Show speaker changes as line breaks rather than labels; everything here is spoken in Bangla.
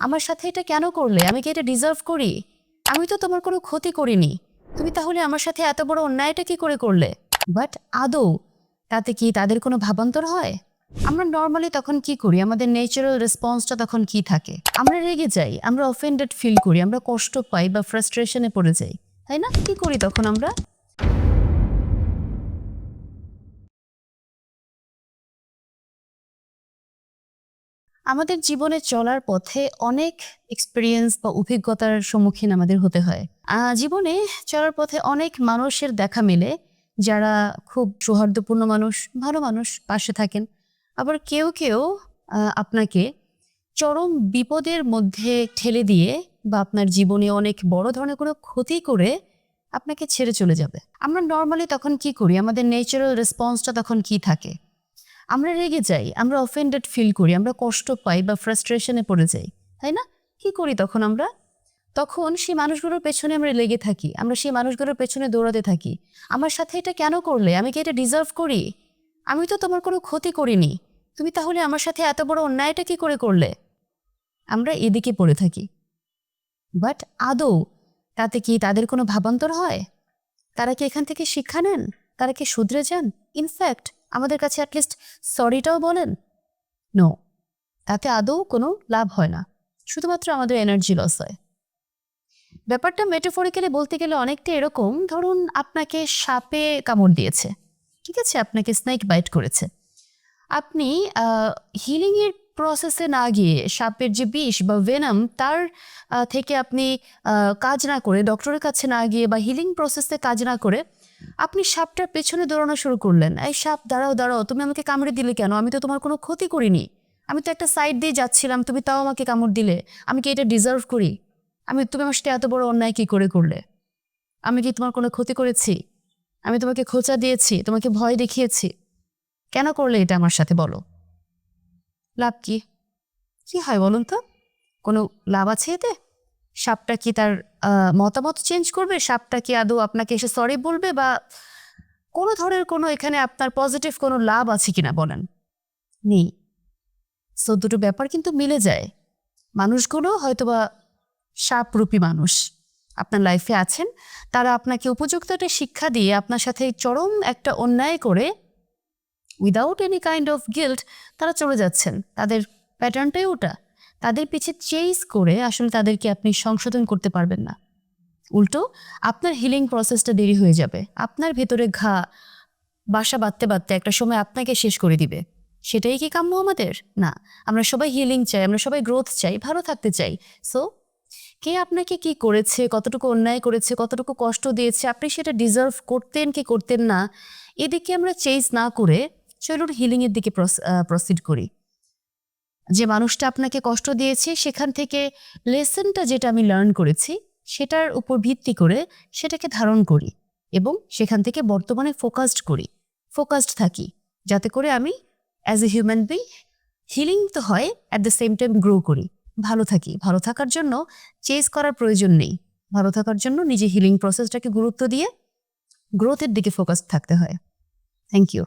আমার সাথে এটা কেন করলে? আমি কি এটা ডিজার্ভ করি? আমি তো তোমার কোনো ক্ষতি করিনি। তুমি তাহলে আমার সাথে এত বড় অন্যায়টা কি করে করলে? বাট আদৌ তাতে কি তাদের কোনো ভাবান্তর হয়? আমরা নর্মালি তখন কি করি? আমাদের ন্যাচারাল রেসপন্সটা তখন কি থাকে? আমরা রেগে যাই, আমরা অফেন্ডেড ফিল করি, আমরা কষ্ট পাই বা ফ্রাস্ট্রেশনে পড়ে যাই। তাই না? কি করি তখন আমরা? আমাদের জীবনে চলার পথে অনেক এক্সপিরিয়েন্স বা অভিজ্ঞতার সম্মুখীন আমাদের হতে হয়। জীবনে চলার পথে অনেক মানুষের দেখা মেলে, যারা খুব সৌহার্দ্যপূর্ণ মানুষ, ভালো মানুষ, পাশে থাকেন। আবার কেউ কেউ আপনাকে চরম বিপদের মধ্যে ঠেলে দিয়ে বা আপনার জীবনে অনেক বড় ধরনের কোনো ক্ষতি করে আপনাকে ছেড়ে চলে যাবে। আমরা নর্মালি তখন কি করি? আমাদের ন্যাচারাল রেসপন্সটা তখন কি থাকে? আমরা রেগে যাই, আমরা অফেন্ডেড ফিল করি, আমরা কষ্ট পাই বা ফ্রাস্ট্রেশনে পড়ে যাই, তাই না? কি করি তখন আমরা? তখন সেই মানুষগুলোর পেছনে আমরা লেগে থাকি, আমরা সেই মানুষগুলোর পেছনে দৌড়াতে থাকি। আমার সাথে এটা কেন করলে? আমি কি এটা ডিজার্ভ করি? আমি তো তোমার কোনো ক্ষতি করিনি। তুমি তাহলে আমার সাথে এত বড় অন্যায়টা কি করে করলে? আমরা এদিকে পড়ে থাকি। বাট আদৌ তাতে কি তাদের কোনো ভাবান্তর হয়? তারা কি এখান থেকে শিক্ষা নেন? তারা কি শুধরে যান? ইনফ্যাক্ট আমাদের কাছে অ্যাটলিস্ট সরিটাও বলেন? নো তাতে আদৌ কোনো লাভ হয় না। শুধুমাত্র আমাদের এনার্জি লস হয়। ব্যাপারটা মেটাফরিক্যালি বলতে গেলে অনেকটা এরকম, ধরুন আপনাকে সাপে কামড় দিয়েছে, ঠিক আছে? আপনাকে স্নেক বাইট করেছে। আপনি হিলিংয়ের প্রসেসে না গিয়ে সাপের যে বিষ বা ভেনাম তার থেকে আপনি কাজ না করে ডক্টরের কাছে না গিয়ে বা হিলিং প্রসেসে কাজ না করে আপনি সাপটার পেছনে দৌড়ানো শুরু করলেন। এই সাপ, দাঁড়াও দাঁড়াও, তুমি আমাকে কামড়ে দিলে কেন? আমি তো তোমার কোনো ক্ষতি করিনি। আমি তো একটা সাইড দিয়ে যাচ্ছিলাম, তুমি তাও আমাকে কামড় দিলে। আমি কি এটা ডিজার্ভ করি? আমি, তুমি আমার সাথে এত বড় অন্যায় কি করে করলে? আমি কি তোমার কোনো ক্ষতি করেছি? আমি তোমাকে খোঁচা দিয়েছি, তোমাকে ভয় দেখিয়েছি। কেন করলে এটা আমার সাথে, বলো? লাভ কি? কি হয় বলুন তো? কোনো লাভ আছে এতে? সাপটা কি তার মতামত চেঞ্জ করবে? সাপটা কি আদৌ আপনাকে এসে সরি বলবে বা কোনো ধরনের কোনো এখানে আপনার পজিটিভ কোনো লাভ আছে কিনা বলেন? নেই। সো দুটো ব্যাপার কিন্তু মিলে যায়। মানুষগুলো হয়তোবা সাপরূপী মানুষ। আপনার লাইফে আছেন। তারা আপনাকে উপযুক্ত একটা শিক্ষা দিয়ে আপনার সাথে চরম একটা অন্যায় করে without any kind of guilt তারা চলে যাচ্ছেন। তাদের প্যাটার্নটাই ওটা। তাদের পিছে চেস করে আসলে তাদেরকে আপনি সংশোধন করতে পারবেন না। উল্টো, আপনার হিলিং প্রসেসটা দেরি হয়ে যাবে। আপনার ভেতরে ঘা, বাসা বাঁধতে বাঁধতে একটা সময় আপনাকে শেষ করে দিবে। সেটাই কি কাম্য আমাদের? না, আমরা সবাই হিলিং চাই, আমরা সবাই গ্রোথ চাই, ভালো থাকতে চাই। সো কে আপনাকে কি করেছে, কতটুকু অন্যায় করেছে, কতটুকু কষ্ট দিয়েছে, আপনি সেটা ডিজার্ভ করতেন কি করতেন না, এদিকে আমরা চেঞ্জ না করে চলুন হিলিংয়ের দিকে প্রসিড করি। যে মানুষটা আপনাকে কষ্ট দিয়েছে, সেখান থেকে লেসনটা যেটা আমি লার্ন করেছি, সেটার উপর ভিত্তি করে সেটাকে ধারণ করি এবং সেখান থেকে বর্তমানে ফোকাসড করি। ফোকাসড থাকি, যাতে করে আমি as a human being healing তো হয় at the same time grow করি। ভালো থাকি, ভালো থাকার জন্য চেস করার প্রয়োজন নেই। ভালো থাকার জন্য নিজে হিলিং প্রসেসটাকে গুরুত্ব দিয়ে গ্রোথের দিকে ফোকাস থাকতে হয়। Thank you